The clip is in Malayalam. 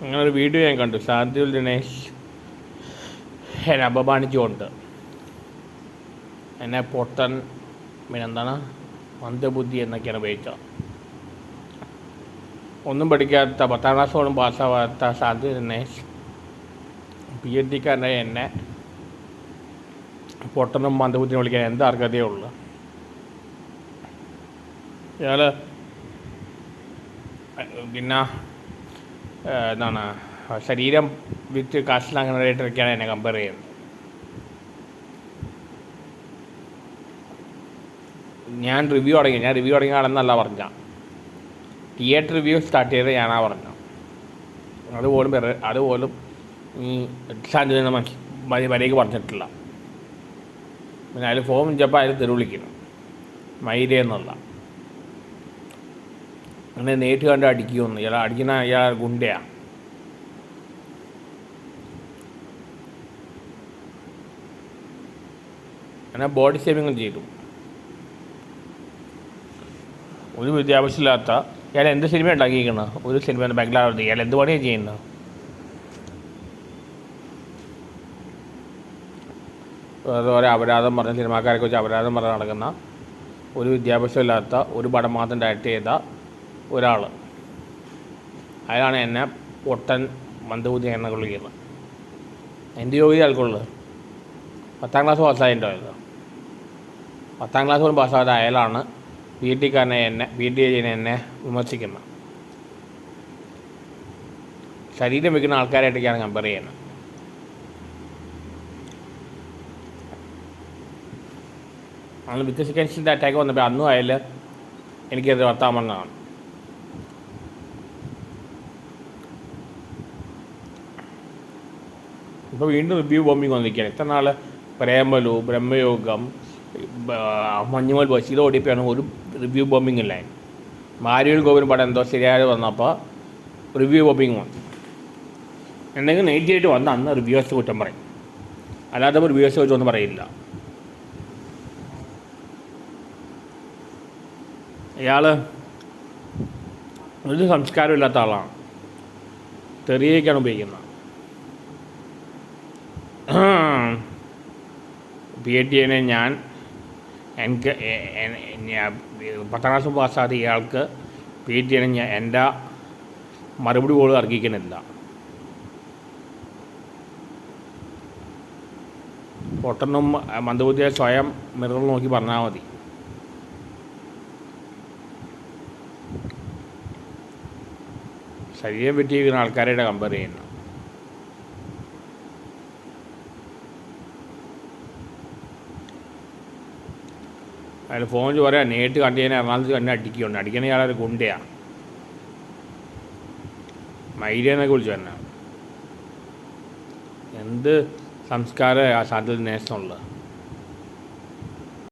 അങ്ങനെ ഒരു വീഡിയോ ഞാൻ കണ്ടു. സാധ്യുൽ ദിനേശ് എന്നെ അപമാനിച്ചുകൊണ്ട്. എന്നെ പൊട്ടൻ പിന്നെന്താണ്? മന്ദബുദ്ധി എന്നൊക്കെയാണ് ഉപയോഗിച്ചത്. ഒന്നും പഠിക്കാത്ത പത്താം ക്ലാസ് പോലും പാസ്സാവാത്ത ശാന്തി ദിനേശ് പി എച്ച് ഡിക്കാരനായ എന്നെ പൊട്ടനും മന്ദബുദ്ധിനെ വിളിക്കാൻ എന്ത് അർഹതയേ ഉള്ളൂ. ഇയാൾ പിന്നെ എന്താണ് ശരീരം വിറ്റ് അങ്ങനെയായിട്ടൊക്കെയാണ് എന്നെ കമ്പയർ ചെയ്യുന്നത്. ഞാൻ റിവ്യൂ തുടങ്ങി ഞാൻ റിവ്യൂ തുടങ്ങിയ ആളെന്നല്ല പറഞ്ഞ. തിയേറ്റർ റിവ്യൂ സ്റ്റാർട്ട് ചെയ്ത് ഞാനാ പറഞ്ഞു. അതുപോലും അതുപോലും ഈ മനസ്സിൽ വരേക്ക് പറഞ്ഞിട്ടില്ല. പിന്നെ അതിൽ ഫോം വിളിച്ചപ്പോൾ അതിൽ തെരുവിളിക്കണം മൈരേ എന്നുള്ള. അങ്ങനെ നേരിട്ട് കണ്ട് അടിക്കുമെന്ന്. ഇയാൾ അടിക്കുന്ന ഇയാൾ ഗുണ്ടയാ. അങ്ങനെ ബോഡി ഷേമിങ് ചെയ്തു. ഒരു വിദ്യാഭ്യാസമില്ലാത്ത ഇയാൾ എന്ത് സിനിമ ഉണ്ടാക്കിയിരിക്കുന്നത് ഒരു സിനിമ ബംഗ്ലാദേശ് ഇയാൾ എന്ത് പണിയാണ് ചെയ്യുന്നത് അതുപോലെ അപരാധം പറഞ്ഞ സിനിമാക്കാരെ കുറിച്ച് അപരാധം പറഞ്ഞ് നടക്കുന്ന ഒരു വിദ്യാഭ്യാസമില്ലാത്ത ഒരു പടം മാത്രം ഡയറക്റ്റ് ചെയ്ത ഒരാൾ. അയാളാണ് എന്നെ പൊട്ടൻ മന്ദബുദ്ധി എണ്ണ കൊള്ളിക്കുന്നത്. എന്റെ യോഗ്യത ആൾക്കുള്ളത് പത്താം ക്ലാസ് പാസ്സായിട്ടോ ആയത് പത്താം ക്ലാസ് പോലും പാസ്സാകാത്ത അയാളാണ് പി ടിക്കാരനെ എന്നെ പി ടി ചെയ്യുന്ന എന്നെ വിമർശിക്കുന്നത്. ശരീരം വയ്ക്കുന്ന ആൾക്കാരായിട്ടൊക്കെയാണ് കമ്പയർ ചെയ്യുന്നത് അന്ന് വിത്ത് അറ്റാക്ക് വന്നപ്പോൾ അന്നും അയാൾ എനിക്കത് വർത്താമെന്നാണ് ഇപ്പോൾ വീണ്ടും റിവ്യൂ ബോംബിങ് വന്നിരിക്കുകയാണ്. ഇത്ര നാൾ പ്രേമലു ബ്രഹ്മയോഗം മഞ്ഞുമൽ ബഷീർ ഓടിയപ്പോഴാണ് ഒരു റിവ്യൂ ബോംബിങ് ഇല്ല മാരിയൽ ഗോപുരം പടം എന്തോ ശരിയായത് വന്നപ്പോൾ റിവ്യൂ ബോംബിങ് വന്നു. എന്തെങ്കിലും നെഗറ്റീവായിട്ട് വന്ന അന്ന് റിവ്യൂസ് കുറ്റം പറയും. അല്ലാതെ റിവ്യൂസ് കുറ്റമൊന്നും പറയില്ല. ഇയാൾ ഒരു സംസ്കാരമില്ലാത്ത ആളാണ്. തെറിയൊക്കെയാണ് ഉപയോഗിക്കുന്നത്. പി എ ടി എനെ ഞാൻ എനിക്ക് എ- എ- പത്താം ക്ലാസ് പാസ്സാത്ത ഇയാൾക്ക് പി ടി എനെ ഞാൻ എന്റെ മറുപടി പോലും അർഹിക്കുന്നില്ല. പൊട്ടനും മന്ദബുദ്ധിയെ സ്വയം മിറർ നോക്കി പറഞ്ഞാൽ മതി. ശരീരം വെട്ടിയിരിക്കുന്ന ആൾക്കാരുടെ കമ്പയർ ചെയ്യുന്നു. അയാൾ ഫോൺ പറയാം നേരിട്ട് കണ്ടു കഴിഞ്ഞാൽ എറണാകുളത്ത് തന്നെ അടിക്കുന്നുണ്ട് അടിക്കണ ഇയാളൊരു ഗുണ്ടയാണ് മൈര്യ എന്നൊക്കെ വിളിച്ചു തന്നെ എന്ത് സംസ്കാരം ആ സാധ്യത നേസമുള്ളത്